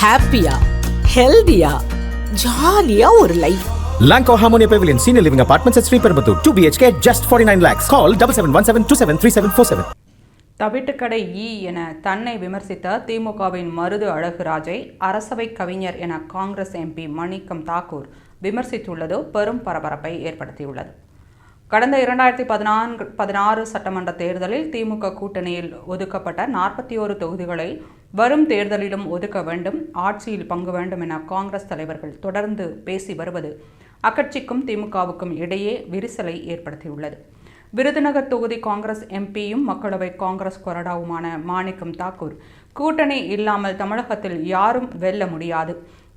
ஹாப்பியா ஹெல்தியா ஜாலியா ஒரு life Lanco Harmonia Pavilion Senior Living Apartments at Perambatoor. 2 BHK, just 49 lakhs. Call 7717273747. தவிட்டுக்கடை ஈ என தன்னை விமர்சித்த திமுகவின் மருது அழகுராஜை அரசவை கவிஞர் என காங்கிரஸ் எம்பி மணிக்கம் தாக்கூர் விமர்சித்துள்ளது பெரும் பரபரப்பை ஏற்படுத்தியுள்ளது கடந்த இரண்டாயிரத்தி பதினான்கு பதினாறு சட்டமன்ற தேர்தலில் திமுக கூட்டணியில் ஒதுக்கப்பட்ட நாற்பத்தி ஓரு தொகுதிகளை வரும் தேர்தலிலும் ஒதுக்க வேண்டும் ஆட்சியில் பங்கு வேண்டும் என காங்கிரஸ் தலைவர்கள் தொடர்ந்து பேசி வருவது அக்கட்சிக்கும் திமுகவுக்கும் இடையே விரிசலை ஏற்படுத்தியுள்ளது. விருதுநகர் தொகுதி காங்கிரஸ் எம்பியும் மக்களவை காங்கிரஸ் கொறடாவுமான மாணிக்கம் தாக்கூர் கூட்டணி இல்லாமல் தமிழகத்தில் யாரும் வெல்ல முடியாது.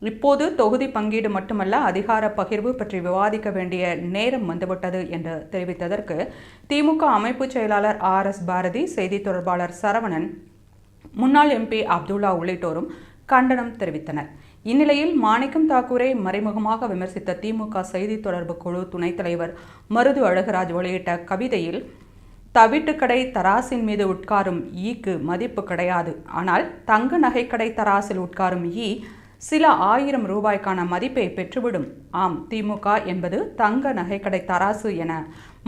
இப்போது தொகுதி பங்கீடு மட்டுமல்ல அதிகார பகிர்வு பற்றி விவாதிக்க வேண்டிய நேரம் வந்துவிட்டது என்று தெரிவித்ததற்கு திமுக அமைப்பு செயலாளர் ஆர் எஸ் பாரதி செய்தி தொடர்பாளர் சரவணன் முன்னாள் எம்பி அப்துல்லா உள்ளிட்டோரும் கண்டனம் தெரிவித்தனர். இந்நிலையில் மாணிக்கம் தாக்கூரை மறைமுகமாக விமர்சித்த திமுக செய்தி தொடர்பு குழு துணைத் தலைவர் மருது அழகுராஜ் வெளியிட்ட கவிதையில் தவிட்டுக்கடை தராசின் மீது உட்காரும் ஈக்கு மதிப்பு கிடையாது. ஆனால் தங்க நகைக்கடை தராசில் உட்காரும் ஈ சில ஆயிரம் ரூபாய்க்கான மதிப்பை பெற்றுவிடும். ஆம் திமுக என்பது தங்க நகைக்கடை தராசு என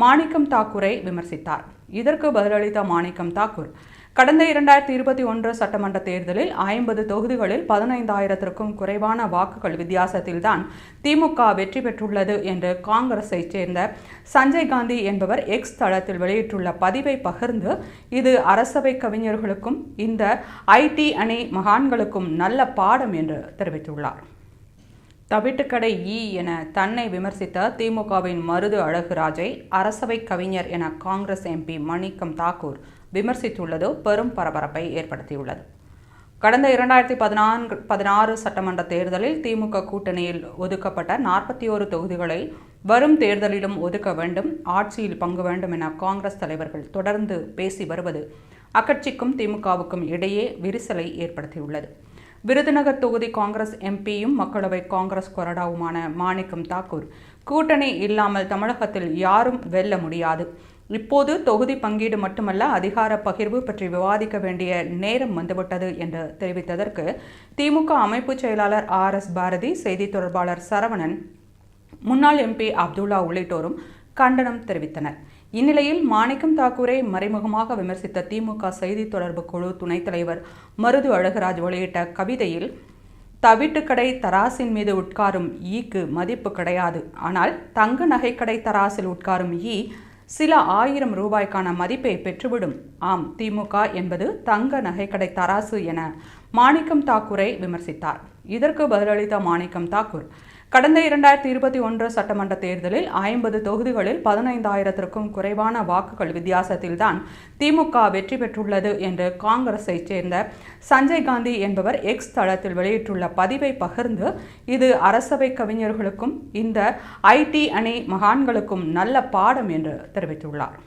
மாணிக்கம் தாக்கூரை விமர்சித்தார். இதற்கு பதிலளித்த மாணிக்கம் தாக்கூர் கடந்த இரண்டாயிரத்தி இருபத்தி ஒன்று சட்டமன்ற தேர்தலில் ஐம்பது தொகுதிகளில் பதினைந்தாயிரத்திற்கும் குறைவான வாக்குகள் வித்தியாசத்தில்தான் திமுக வெற்றி பெற்றுள்ளது என்று காங்கிரஸை சேர்ந்த சஞ்சய் காந்தி என்பவர் எக்ஸ் தளத்தில் வெளியிட்டுள்ள பதிவை பகிர்ந்து இது அரசவை கவிஞர்களுக்கும் இந்த ஐடி அணி மகான்களுக்கும் நல்ல பாடம் என்று தெரிவித்துள்ளார். தவிட்டுக்கடை ஈ என தன்னை விமர்சித்த திமுகவின் மருது அழகுராஜை அரசவை கவிஞர் என காங்கிரஸ் எம்பி மணிக்கம் தாக்கூர் விமர்சித்துள்ளது பெரும் பரபரப்பை ஏற்படுத்தியுள்ளது. கடந்த இரண்டாயிரத்தி பதினான்கு பதினாறு சட்டமன்ற தேர்தலில் திமுக கூட்டணியில் ஒதுக்கப்பட்ட நாற்பத்தி ஓரு தொகுதிகளை வரும் தேர்தலிலும் ஒதுக்க வேண்டும் ஆட்சியில் பங்கு வேண்டும் என காங்கிரஸ் தலைவர்கள் தொடர்ந்து பேசி வருவது அக்கட்சிக்கும் திமுகவுக்கும் இடையே விரிசலை ஏற்படுத்தியுள்ளது. விருதுநகர் தொகுதி காங்கிரஸ் எம்பியும் மக்களவை காங்கிரஸ் கொறடாவுமான மாணிக்கம் தாக்கூர். கூட்டணி இல்லாமல் தமிழகத்தில் யாரும் வெல்ல முடியாது. இப்போது தொகுதி பங்கீடு மட்டுமல்ல அதிகார பகிர்வு பற்றி விவாதிக்க வேண்டிய நேரம் வந்துவிட்டது என்று தெரிவித்ததற்கு திமுக அமைப்பு செயலாளர் ஆர் எஸ் பாரதி செய்தி தொடர்பாளர் சரவணன் முன்னாள் எம்பி அப்துல்லா உள்ளிட்டோரும் கண்டனம் தெரிவித்தனர். இந்நிலையில் மாணிக்கம் தாக்கூரை மறைமுகமாக விமர்சித்த திமுக செய்தி தொடர்பு குழு துணைத் தலைவர் மருது அழகுராஜ் வெளியிட்ட கவிதையில் தவிட்டுக்கடை தராசின் மீது உட்காரும் ஈக்கு மதிப்பு கிடையாது. ஆனால் தங்க நகைக்கடை தராசில் உட்காரும் ஈ சில ஆயிரம் ரூபாய்க்கான மதிப்பை பெற்றுவிடும். ஆம் திமுக என்பது தங்க நகைக்கடை தராசு என மாணிக்கம் தாக்கூரை விமர்சித்தார். இதற்கு பதிலளித்த மாணிக்கம் தாக்கூர் கடந்த இரண்டாயிரத்தி இருபத்தி ஒன்று சட்டமன்ற தேர்தலில் ஐம்பது தொகுதிகளில் பதினைந்தாயிரத்திற்கும் குறைவான வாக்குகள் வித்தியாசத்தில்தான் திமுக வெற்றி பெற்றுள்ளது என்று காங்கிரஸை சேர்ந்த சஞ்சய் காந்தி என்பவர் எக்ஸ் தளத்தில் வெளியிட்டுள்ள பதிவை பகிர்ந்து இது அரசவை கவிஞர்களுக்கும் இந்த ஐடி அணி மகான்களுக்கும் நல்ல பாடம் என்று தெரிவித்துள்ளார்.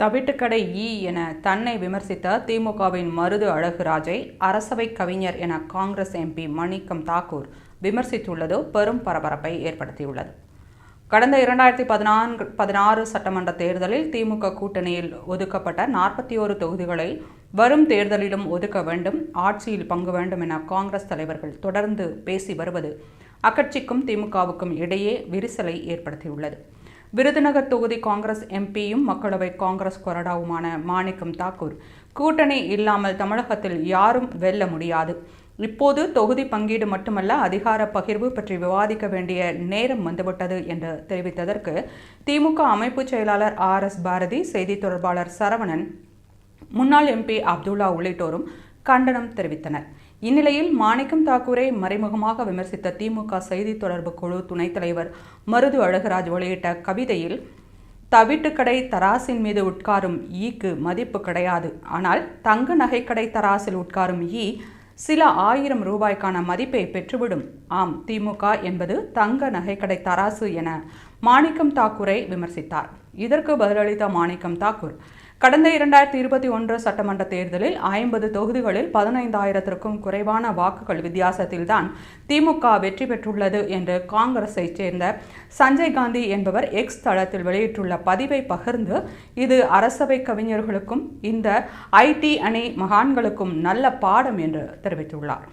தவிட்டுக்கடை ஈ என தன்னை விமர்சித்த திமுகவின் மருது அழகுராஜை அரசவை கவிஞர் என காங்கிரஸ் எம்பி மணிக்கம் தாக்கூர் விமர்சித்துள்ளது பெரும் பரபரப்பை ஏற்படுத்தியுள்ளது. கடந்த இரண்டாயிரத்தி பதினான்கு பதினாறு சட்டமன்ற தேர்தலில் திமுக கூட்டணியில் ஒதுக்கப்பட்ட நாற்பத்தி ஓரு தொகுதிகளை வரும் தேர்தலிலும் ஒதுக்க வேண்டும் ஆட்சியில் பங்கு வேண்டும் என காங்கிரஸ் தலைவர்கள் தொடர்ந்து பேசி வருவது அக்கட்சிக்கும் திமுகவுக்கும் இடையே விரிசலை ஏற்படுத்தியுள்ளது. விருதுநகர் தொகுதி காங்கிரஸ் எம்பியும் மக்களவை காங்கிரஸ் கொறடாவுமான மாணிக்கம் தாக்கூர் கூட்டணி இல்லாமல் தமிழகத்தில் யாரும் வெல்ல முடியாது. இப்போது தொகுதி பங்கீடு மட்டுமல்ல அதிகார பகிர்வு பற்றி விவாதிக்க வேண்டிய நேரம் வந்துவிட்டது என்று தெரிவித்ததற்கு திமுக அமைப்பு செயலாளர் ஆர் எஸ் பாரதி செய்தி தொடர்பாளர் சரவணன் முன்னாள் எம்பி அப்துல்லா உள்ளிட்டோரும் கண்டனம் தெரிவித்தனர். இந்நிலையில் மாணிக்கம் தாக்கூரை மறைமுகமாக விமர்சித்த திமுக செய்தி தொடர்பு குழு துணைத் தலைவர் மருது அழகுராஜ் வெளியிட்ட கவிதையில் தவிட்டுக்கடை தராசின் மீது உட்காரும் ஈக்கு மதிப்பு கிடையாது. ஆனால் தங்க நகைக்கடை தராசில் உட்காரும் ஈ சில ஆயிரம் ரூபாய்க்கான மதிப்பை பெற்றுவிடும். ஆம் திமுக என்பது தங்க நகைக்கடை தராசு என மாணிக்கம் தாக்கூரை விமர்சித்தார். இதற்கு பதிலளித்த மாணிக்கம் தாக்கூர் கடந்த இரண்டாயிரத்தி இருபத்தி ஒன்று சட்டமன்ற தேர்தலில் ஐம்பது தொகுதிகளில் பதினைந்தாயிரத்திற்கும் குறைவான வாக்குகள் வித்தியாசத்தில்தான் திமுக வெற்றி பெற்றுள்ளது என்று காங்கிரஸை சேர்ந்த சஞ்சய் காந்தி என்பவர் எக்ஸ் தளத்தில் வெளியிட்டுள்ள பதிவை பகிர்ந்து இது அரசவை கவிஞர்களுக்கும் இந்த ஐடி அணி மகான்களுக்கும் நல்ல பாடம் என்று தெரிவித்துள்ளார்.